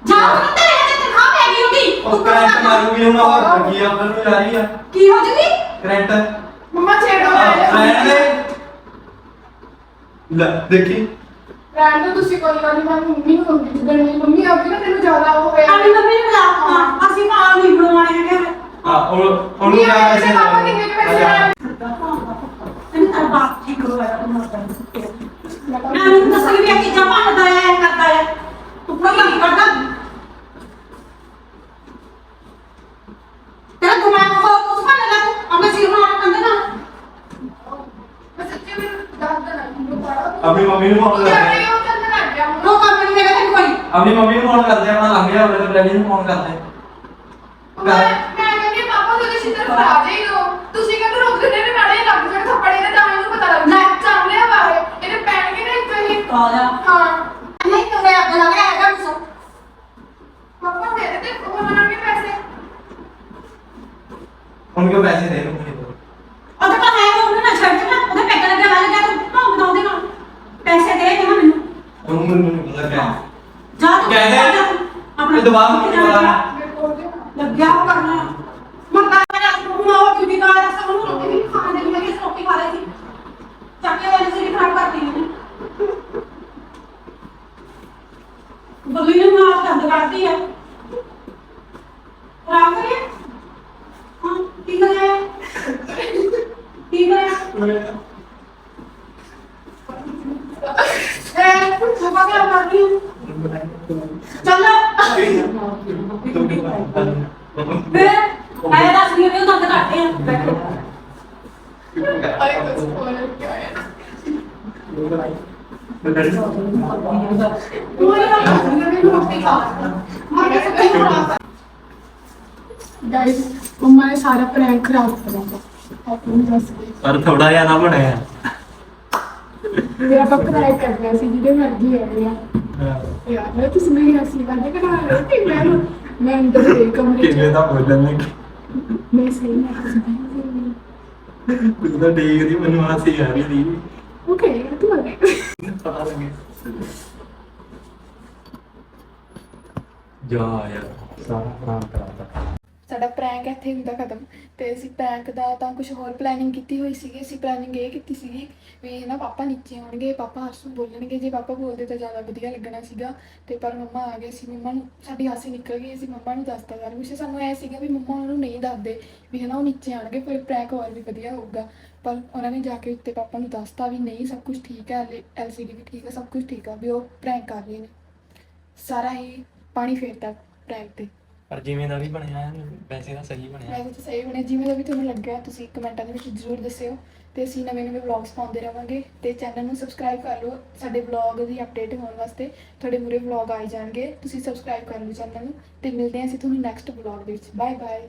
ਜਾ ਤੂੰ ਤੇਰੇ ਹੱਥ ਤੇ ਖਾ ਪੈ ਗਈ ਉਹਦੀ ਉਹ ਕਰੰਟ ਮਾਰੂਗੀ ਹੁਣ ਉਹ ਲੱਗੀ ਆ ਮੈਨੂੰ ਜਾ ਰਹੀ ਆ ਕੀ ਹੋ ਜੂਗੀ ਕਰੰਟ ਮੰਮਾ ਛੇੜੋ ਰਹਿਣ ਦੇ ਲੈ ਦੇਖੀ ਰਹਿਣ ਦੋ ਤੁਸੀਂ ਕੋਈ ਗੱਲ ਨਹੀਂ ਮੈਂ ਮੰਮੀ ਨੂੰ ਹੁੰਦੀ ਜਿੱਦਣ ਮੇਰੀ ਮੰਮੀ ਆਉਂਦੀ ਨਾ ਤੈਨੂੰ ਜ਼ਿਆਦਾ ਉਹ ਹੋਇਆ ਸਾਡੀ ਮੰਮੀ ਨੇ ਬੁਲਾ ਹਾਂ। ਅਸੀਂ ਮਾਂ ਨਹੀਂ ਬਣਵਾਣੇ ਹੈਗੇ। ਹਾਂ ਉਹ ਉਹਨੂੰ ਕਿਹਾ ਪੈਸੇ ਪਾਪਾ ਕਿੰਨੇ ਕੁ ਪੈਸੇ ਲਾਏ ਤੈਨੂੰ ਤਾਂ ਬਾਪ ਠੀਕ ਹੋਇਆ ਤੂੰ ਮਰਦਾ ਮੈਂ ਨਹੀਂ ਦੱਸ ਸਕਦੀ ਕਿ ਜਾਂ ਭਾਂਦਾ ਹੈ ਕਰਦਾ ਹੈ। ਤੂੰ ਪੜ੍ਹਦਾ ਨਹੀਂ ਕਰਦਾ ਤੇਰਾ ਦਿਮਾਗ ਉਹ ਉਸ ਭਾਂਡੇ ਦਾ ਤੂੰ ਅੰਮੇ ਸਿਰ ਮਾਰ ਕੰਦੇ ਨਾ ਮੈਂ ਸੱਚੀ ਮੈਨੂੰ ਦੱਸ ਦੇਣਾ ਮੈਨੂੰ ਪੜਾ ਆਪਣੀ ਮੰਮੀ ਨੂੰ ਬੁਲਾ ਆਪਣੀ ਮੰਮੀ ਨੂੰ ਫੋਨ ਕਰਦੇ ਆ ਮੈਂ ਲੰਘ ਗਿਆ ਉਹਦੇ ਡੈਡੀ ਨੂੰ ਫੋਨ ਕਰਦੇ ਮੈਂ ਮੈਂ ਕਹਿੰਦੀ ਪਾਪਾ ਤੁਸੀਂ ਸਿੱਧਰ ਫੜਾ ਜਾਈ ਦੋ ਤੁਸੀਂ ਕਹਿੰਦੇ ਰੁਕ ਜਨੇ ਨੇ ਨਾਲੇ ਲੱਗ ਜਾਣ ਥੱਪੜੇ ਦੇ ਤਾਂ ਮੈਨੂੰ ਪਤਾ ਲੱਗ ਜਾ ਚੱਲ ਲਿਆ ਬਾਹਰ ਇਹਨੇ ਪੈਣ ਕੇ ਨਾ ਇੱਥੇ ਹੀ। ਆ ਜਾ। ਹਾਂ। ਨਹੀਂ ਤੂੰ ਮੇਰਾ ਬਣਾ ਕੇ ਆਏਗਾ ਤੂੰ ਪਾਪਾ ਦੇ ਦੇ ਤੇ ਉਹਨਾਂ ਨੇ ਪੈਸੇ। ਉਨਕੇ ਪੈਸੇ ਦੇ ਦੋ ਮੁਝੇ ਉਹ ਤਾਂ ਹੈ ਉਹਨੂੰ ਨਾ ਛੱਡ ਨਾ ਉਹਦੇ ਪੈਕ ਲੱਗਿਆ ਵਾਲੇ ਜਾ ਤੂੰ ਭਾਉ ਬਣਾਉਂਦੇ ਨਾਲ ਪੈਸੇ ਦੇ ਦੇ ਮੈਨੂੰ। ਉਹਨੂੰ ਮੈਨੂੰ ਲੱਗਿਆ। ਜਾ ਤੂੰ ਕਹਿੰਦੇ ਜਾ ਤੂੰ, ਇਹ ਦਬਾਅ ਨੂੰ ਕਿੱਥੇ ਪਤਾ ਲੱਗਿਆ? ਮੇਰੇ ਕੋਲ ਦੇ ਲੱਗਿਆ ਉਹ ਕਰਨਾ ਮੰਗਾ ਮੇਰਾ ਤੂੰ ਉਹ ਕਿਉਂ ਕਾ ਰਸਤਾ ਉਹਨੂੰ ਰੋਟੀ ਵੀ ਖਾਣ ਦੇ ਮੈਂ ਕਿਸ ਰੋਟੀ ਖਾ ਰਹੀ ਸੀ ਚੱਕੇ ਵਾਲੀ ਸੀ ਖਰਾਬ ਕਰਤੀ ਉਹਨੇ ਬੱਲੀ ਨੇ ਮਾਰ ਕੰਦ ਕਰਤੀ ਹੈ ਖਰਾਬ ਕਰਿਆ ਹਾਂ ਕੀ ਕਰਿਆ ਕੀ ਕਰਿਆ ਐ ਮੈਂ ਬਾਕੀ ਕਰ ਰਹੀ ਹੂੰ ਚੱਲ। ਦੱਸ ਨਹੀਂ ਉਹ ਦੰਦ ਆ। ਬੈਠੋ। ਕੁਝ ਨੇ ਸਾਰਾ ਪ੍ਰੈਂਕ ਖਰਾਬ ਕਰ ਦਿੱਤਾ ਆਪਣੀ ਦੱਸ ਕੇ ਪਰ ਥੋੜਾ ਜਿਹਾ ਨਾ ਬਣਿਆ ਕਰ ਨਾ ਕਮਰੇ ਕਿਵੇਂ ਚ ਦਾ ਬੋਲਣ ਲੱਗੇ ਮੈਂ ਸਹੀ ਮੈਂ ਹੱਸਦੀ ਕੁਝ ਤਾਂ ਠੀਕ ਦੀ ਮੈਨੂੰ ਹਾਸੀ ਸਾਡਾ ਪ੍ਰੈਂਕ ਇੱਥੇ ਹੁੰਦਾ ਖਤਮ। ਤੇ ਅਸੀਂ ਪ੍ਰੈਂਕ ਦਾ ਤਾਂ ਕੁਝ ਹੋਰ ਪਲੈਨਿੰਗ ਕੀਤੀ ਹੋਈ ਸੀਗੀ। ਅਸੀਂ ਪਲੈਨਿੰਗ ਇਹ ਕੀਤੀ ਸੀਗੀ ਵੀ ਨਾ ਪਾਪਾ ਨੀਚੇ ਆਉਣਗੇ, ਪਾਪਾ ਹਰਸੂ ਬੋਲਣਗੇ। ਜੇ ਪਾਪਾ ਬੋਲਦੇ ਤਾਂ ਜ਼ਿਆਦਾ ਵਧੀਆ ਲੱਗਣਾ ਸੀਗਾ। ਤੇ ਪਰ ਮੰਮਾ ਆ ਗਏ ਸੀ। ਮੰਮਾ ਨੂੰ ਸਾਡੀ ਹਾਸੀ ਨਿਕਲ ਗਈ। ਅਸੀਂ ਮੰਮਾ ਨੂੰ ਦੱਸਤਾ ਯਾਰ। ਕੁਛ ਸਾਨੂੰ ਐ ਸੀਗਾ ਵੀ ਮੰਮਾ ਉਹਨਾਂ ਨੂੰ ਨਹੀਂ ਦੱਸਦੇ ਵੀ ਹਨਾ ਉਹ ਨੀਚੇ ਆਣਗੇ ਫਿਰ ਪ੍ਰੈਂਕ ਹੋਰ ਵੀ ਵਧੀਆ ਹੋਊਗਾ। ਪਰ ਉਹਨਾਂ ਨੇ ਜਾ ਕੇ ਉੱਤੇ ਪਾਪਾ ਨੂੰ ਦੱਸਤਾ ਵੀ ਨਹੀਂ, ਸਭ ਕੁਝ ਠੀਕ ਹੈ ਐਲਸੀਡੀ ਵੀ ਠੀਕ ਹੈ, ਸਭ ਕੁਝ ਠੀਕ ਆ, ਵੀ ਉਹ ਪ੍ਰੈਂਕ ਕਰ ਰਹੇ ਨੇ। ਸਾਰਾ ਹੀ ਪਾਣੀ ਫੇਰਤਾ ਪ੍ਰੈਂਕ ਤੇ। ਪਰ ਜਿਵੇਂ ਦਾ ਵੀ ਬਣਿਆ ਹੈ, ਵੈਸੇ ਤਾਂ ਸਹੀ ਬਣਿਆ। ਵੈਸੇ ਤਾਂ ਸਹੀ ਬਣੇ ਜਿਵੇਂ ਦਾ ਵੀ ਤੁਹਾਨੂੰ ਲੱਗਿਆ ਤੁਸੀਂ ਕਮੈਂਟਾਂ ਦੇ ਵਿੱਚ ਜ਼ਰੂਰ ਦੱਸਿਓ। ਤੇ ਅਸੀਂ ਨਵੇਂ ਨਵੇਂ ਵਲੌਗਸ ਪਾਉਂਦੇ ਰਵਾਂਗੇ। ਤੇ ਚੈਨਲ ਨੂੰ ਸਬਸਕ੍ਰਾਈਬ ਕਰ ਲਓ ਸਾਡੇ ਵਲੌਗ ਦੀ ਅਪਡੇਟ ਹੋਣ ਵਾਸਤੇ ਤੁਹਾਡੇ ਮੂਰੇ ਵਲੌਗ ਆਈ ਜਾਣਗੇ। ਤੁਸੀਂ ਸਬਸਕ੍ਰਾਈਬ ਕਰ ਲਓ ਚੈਨਲ ਨੂੰ ਤੇ ਮਿਲਦੇ ਹਾਂ ਅਸੀਂ ਤੁਹਾਨੂੰ ਨੈਕਸਟ ਵਲੌਗ ਦੇ ਵਿੱਚ। Bye bye